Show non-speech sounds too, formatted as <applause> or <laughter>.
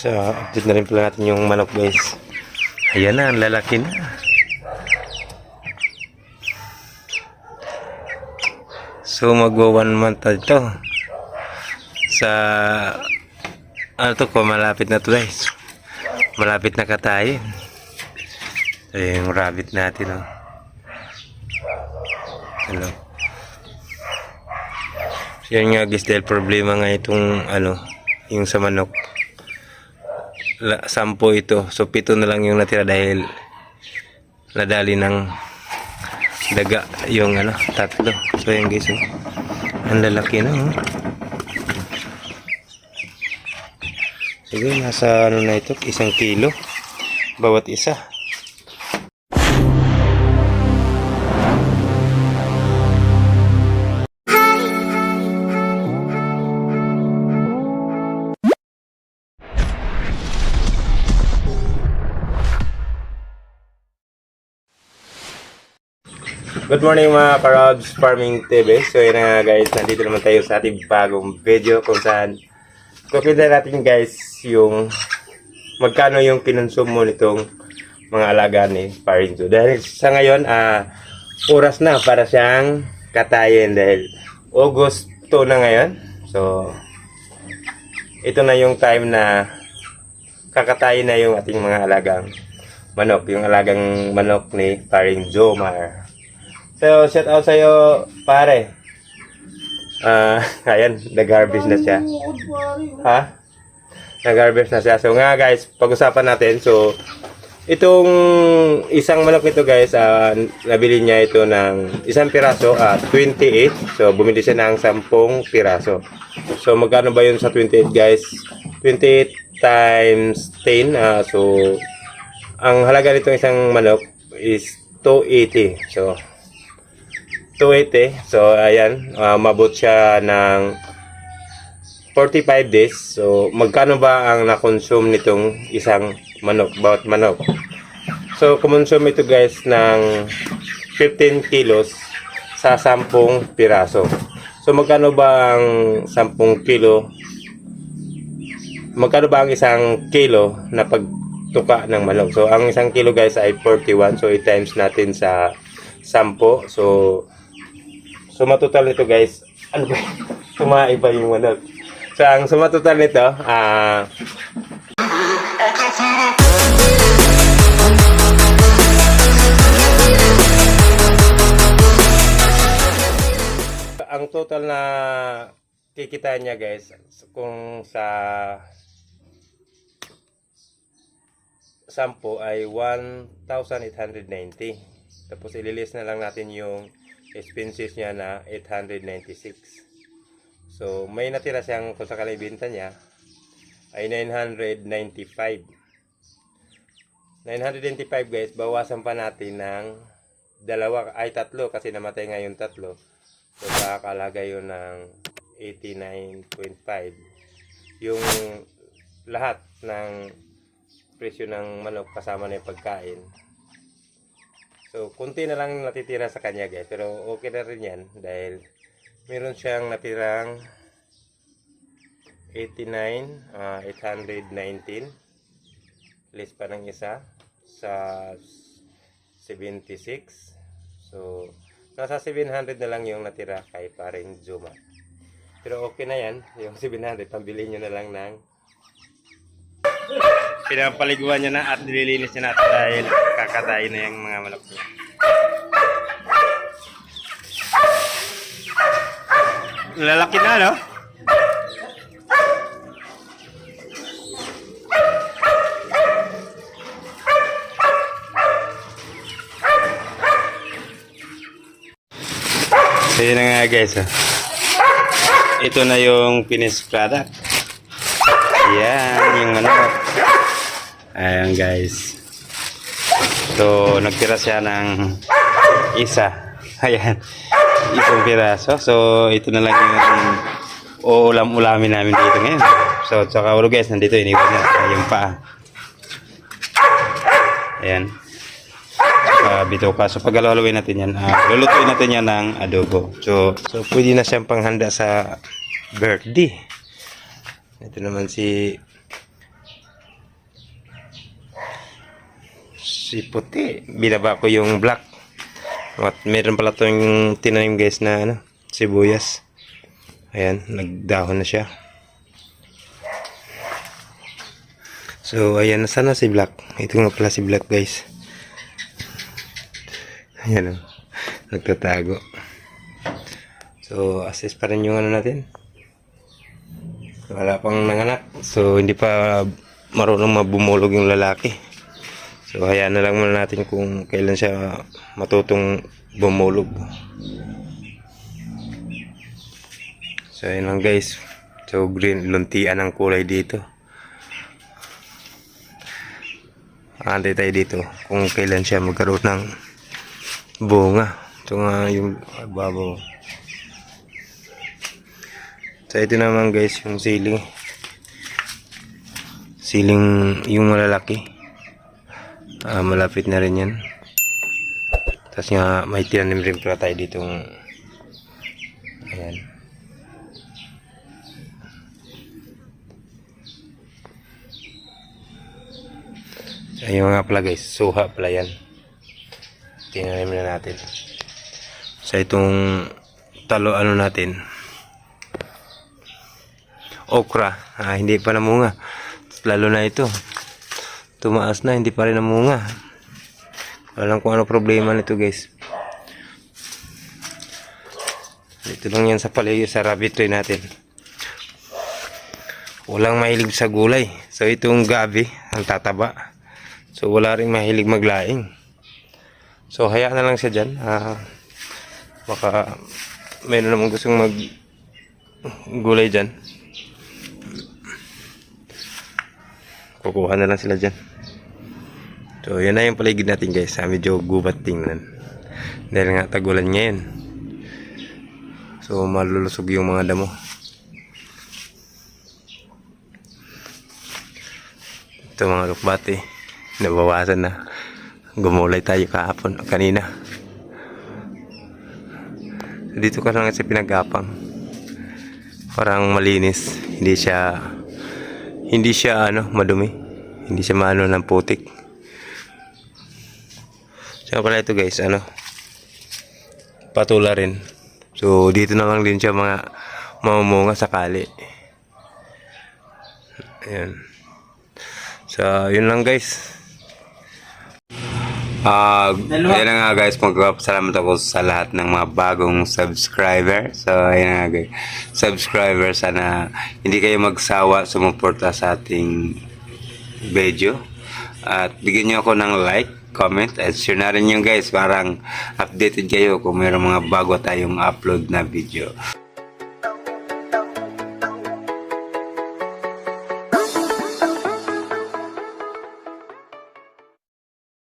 So, update na rin pala natin yung manok guys. Ayan na, ang lalaki na. So, magwa one month na ito. Sa, ano to ko, malapit na to guys. Malapit na katayin. Ito yung rabbit natin, oh. Hello. Yan nga guys, dahil problema nga itong, ano, yung sa manok. Sampo ito. So, pito na lang yung natira dahil nadali ng daga yung ano, tatlo. So, yan guys, oh. Ang lalaki na, oh. Sige, nasa ano na ito, isang kilo. Bawat isa. Good morning mga Karabs Farming TV. So yun na nga guys, nandito naman tayo sa ating bagong video kung saan kukita natin guys yung magkano yung kinonsumo nitong mga alaga ni Parinzo. Dahil sa ngayon, ah oras na para siyang katayin dahil Agosto na ngayon. So, ito na yung time na kakatayin na yung ating mga alagang manok. Yung alagang manok ni Paring Jomar. So, shout out sa'yo, pare. Ah, <laughs> ayan, nag-harvest na siya. Ha? Nag-harvest na siya. So nga guys, pag-usapan natin. So, itong isang manok nito guys, ah, nabili niya ito ng isang piraso at 28. So, bumili siya ng 10 piraso. So, magkano ba yun sa 28 guys? 28 times 10. ah, so, ang halaga nitong isang manok is 280. So, 280. So, ayan. ah, mabot siya ng 45 days. So, magkano ba ang na-consume nitong isang manok, bawat manok? So, kumonsume ito guys ng 15 kilos sa 10 piraso. So, magkano ba ang 10 kilo? Magkano ba ang isang kilo na pagtuka ng manok? So, ang isang kilo guys ay 41. So, i-times natin sa 10. So, So, matotal nito guys, ano ba? <laughs> Sumaiba yung manok. So, ang sumatotal nito, ah, ang total na kikita niya guys, kung sa sampo ay 1,890. Tapos ililis na lang natin yung expenses niya na 896. So, may natira siyang kung sakali binta niya ay 995. 995 guys, bawasan pa natin ng dalawa ay tatlo kasi namatay nga yung tatlo. So, kakalaga yun ng 89.5. Yung lahat ng presyo ng manok kasama na yung pagkain. So, kunti na lang natitira sa kanya guys. Pero okay na rin yan dahil meron siyang natirang 89, ah, 819. List pa ng isa sa 76. So, nasa 700 na lang yung natira kay paring Zuma. Pero okay na yan. Yung 700, pambili nyo na lang ng pinapaliguan niya na at nililinis niya na dahil kakatayin na yung mga manok niya. Lalaki na, no? So yun nga guys. Oh. Ito na yung finished product. Ayan, yung ano. Ayan guys. So, nagtira siya ng isa. <laughs> Ayan. Isang piraso. So, ito na lang yung uulam-ulamin namin dito ngayon. So, tsaka ulo guys, nandito iniwan niya. Yung paa. Ayan. Uh, bituka. So, pag haluin natin yan, uh, lulutuin natin yan ng adobo. So, so, pwede na siyang panghanda sa birthday. Ito naman si si puti. Binaba ko yung black. At meron pala itong tinanim guys na ano, sibuyas. Ayan, nagdahon na siya. So, ayan, sana si Black. Ito nga pala si Black, guys. Ayan o. Nagtatago. So, assess pa rin yung ano natin. Wala pang nanganak. So, hindi pa marunong mabumulog yung lalaki. So, hayaan na lang muna natin kung kailan siya matutong bumulog. So, ayun lang guys. So, green, luntian ang kulay dito. Antay tayo dito kung kailan siya magkaroon ng bunga. Ito nga yung babaw. So, ito naman guys, yung siling. Siling yung malalaki. Ah, malapit na rin yan. Tapos nga, may tinanim rin pala tayo ditong ayan. Ayun nga pala guys, suha pala yan. Tinanim na natin. Sa itong talo ano natin, okra, ah, hindi pa namunga. Lalo na ito, tumaas na, hindi pa rin namunga. Alam kung ano problema nito guys. Ito lang yan sa palayo sa rabbit tray natin. Walang mahilig sa gulay. So itong gabi, ang tataba. So wala rin mahilig maglaing. So hayaan na lang siya dyan. Ah, baka meron namang gustong mag gulay dyan. Kukuha na lang sila dyan. So yan na yung paligid natin guys. Ah, medyo gubat tingnan. Dahil nga tagulan ngayon. So malulusog yung mga damo. Ito mga lukbati. Nabawasan na. Gumulay tayo kahapon. Kanina. Dito ka lang sa pinagapang. Parang malinis. Hindi siya hindi siya ano madumi. Hindi siya maano ng putik. So pala ito guys, ano? Patula rin. So dito na lang din siya mga mamumunga sakali. Ayan. So, yun lang guys. Ah, uh, na nga guys, magpapasalamat ako sa lahat ng mga bagong subscriber. So, ayun nga guys. Subscriber, sana hindi kayo magsawa sumuporta sa ating video. At bigyan nyo ako ng like, comment, at share na rin yun guys. Parang updated kayo kung mayroong mga bago tayong upload na video.